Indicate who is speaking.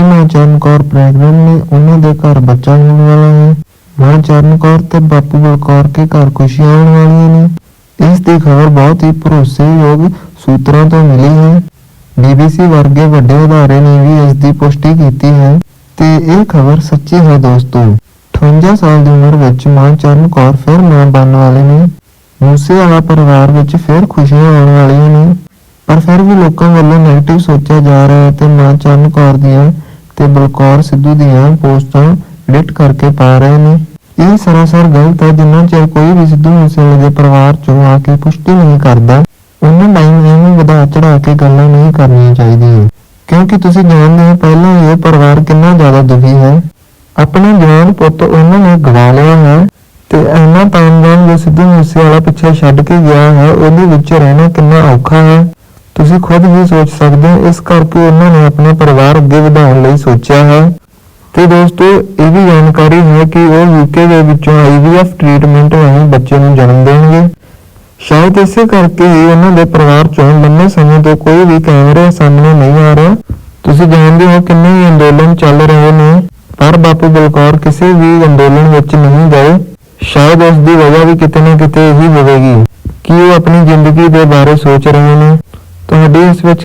Speaker 1: ਮਾਂ ਚਰਨ ਕੌਰ ਪ੍ਰੈਗਨੈਂਟ ਨੇ ਉਹਨਾਂ ਦੇ ਘਰ ਬੱਚਾ ਹੋਣ ਵਾਲਾ ਹੈ। ਮਾਂ ਚਰਨ ਕੌਰ ਤੇ ਬਾਪੂ ਬਲਕੌਰ ਕੇ ਘਰ ਖੁਸ਼ੀਆਂ ਆਉਣ ਵਾਲੀਆਂ ਨੇ। ਇਸ ਦੀ ਖਬਰ ਬਹੁਤ ਹੀ ਭਰੋਸੇਯੋਗ ਸੂਤਰਾਂ ਤੋਂ ਮਿਲੀ ਹੈ। BBC ਵਰਗੇ ਵੱਡੇ ਅਦਾਰੇ ਨੇ ਵੀ ਇਸ ਦੀ ਪੁਸ਼ਟੀ ਕੀਤੀ ਹੈ ਤੇ ਇਹ ਖਬਰ ਸੱਚੀ ਹੈ ਦੋਸਤੋ। 58 ਸਾਲ ਦੀ ਉਮਰ ਵਿੱਚ ਮਾਂ ਚਰਨ ਕੌਰ ਫਿਰ ਮਾਂ ਬਣਨ ਵਾਲੇ ਨੇ। ਮੂਸੇ ਵਾਲਾ ਪਰਿਵਾਰ ਵਿੱਚ ਫਿਰ ਖੁਸ਼ੀਆਂ ਆਉਣ ਵਾਲੀਆਂ ਨੇ। ਪਰ ਫਿਰ ਵੀ ਲੋਕਾਂ ਵੱਲੋਂ ਨੈਗੇਟਿਵ ਸੋਚਿਆ ਜਾ ਰਿਹਾ ਹੈ ਤੇ ਮਾਂ ਚਰਨ ਕੌਰ ਦੀਆਂ ਤੇ ਬਲਕੌਰ ਸਿੱਧੂ ਦੀਆਂ ਪੋਸਟਾਂ ਡਿਲੀਟ ਕਰਕੇ ਪਾ ਰਹੇ ਨੇ। ਇਹ ਸਰਾਸਰ ਗਲਤ ਹੈ, ਜਿੰਨਾ ਚਿਰ ਕੋਈ ਵੀ ਸਿੱਧੂ ਮੂਸੇਵਾਲੇ ਦੇ ਪਰਿਵਾਰ ਚੋਂ ਆ ਕੇ ਪੁਸ਼ਟੀ ਨਹੀਂ ਕਰਦਾ, ਉਹਨਾਂ ਟਾਈਮ ਐਵੇਂ ਵਧਾ ਚੜਾ ਕੇ ਗੱਲਾਂ ਨਹੀਂ ਕਰਨੀਆਂ ਚਾਹੀਦੀਆਂ। ਕਿਉਂਕਿ ਤੁਸੀਂ ਜਾਣਦੇ ਹੋ, ਪਹਿਲਾਂ ਹੀ ਇਹ ਪਰਿਵਾਰ ਕਿੰਨਾ ਜ਼ਿਆਦਾ ਦੁਖੀ ਹੈ। ਆਪਣੇ ਜਵਾਨ ਪੁੱਤ ਉਹਨਾਂ ਨੇ ਗਵਾ ਲਿਆ ਹੈ ਤੇ ਇਹਨਾਂ ਇੰਨਾ ਤਾਮਜ਼ਾਮ ਜੋ ਸਿੱਧੂ ਮੂਸੇਵਾਲਾ ਪਿੱਛੇ ਛੱਡ ਕੇ ਗਿਆ ਹੈ, ਉਹਦੇ ਵਿੱਚ ਰਹਿਣਾ ਕਿੰਨਾ ਔਖਾ ਹੈ। ਤੁਸੀਂ ਖੁਦ ਵੀ ਸੋਚ ਸਕਦੇ ਹੋ, ਇਸ ਕਰਕੇ ਉਹਨਾਂ ਨੇ ਆਪਣਾ ਪਰਿਵਾਰ ਅੱਗੇ ਵਧਾਉਣ ਲਈ ਸੋਚਿਆ ਹੈ। ਤੇ ਦੋਸਤੋ, ਇਹ ਵੀ ਜਾਣਕਾਰੀ ਹੈ ਕਿ ਉਹ ਯੂਕੇ ਦੇ ਵਿੱਚੋਂ ਆਈਵੀਐਫ ਟ੍ਰੀਟਮੈਂਟ ਰਾਹੀਂ ਬੱਚੇ ਨੂੰ ਜਨਮ ਦੇਣਗੇ। ਸ਼ਾਇਦ ਇਸੇ ਕਰਕੇ ਹੀ ਉਹਨਾਂ ਦੇ ਪਰਿਵਾਰ ਚੋਂ ਲੰਮੇ ਸਮੇਂ ਤੋਂ ਕੋਈ ਵੀ ਕੈਮਰੇ ਸਾਹਮਣੇ ਨਹੀਂ ਆ ਰਿਹਾ। ਤੁਸੀਂ ਜਾਣਦੇ ਹੋ ਕਿੰਨੇ ਹੀ ਅੰਦੋਲਨ ਚੱਲ ਰਹੇ ਨੇ, ਪਰ ਬਾਪੂ ਬਲਕੌਰ ਕਿਸੇ ਵੀ ਅੰਦੋਲਨ ਵਿੱਚ ਨਹੀਂ ਗਏ। ਸ਼ਾਇਦ ਉਸ ਦੀ ਵਜ੍ਹਾ ਵੀ ਕਿਤੇ ਨਾ ਕਿਤੇ ਇਹੀ ਹੋਵੇਗੀ ਕਿ ਉਹ ਆਪਣੀ ਜ਼ਿੰਦਗੀ ਦੇ ਬਾਰੇ ਸੋਚ ਰਹੇ ਨੇ। ਤੁਹਾਡੀ ਇਸ ਵਿੱਚ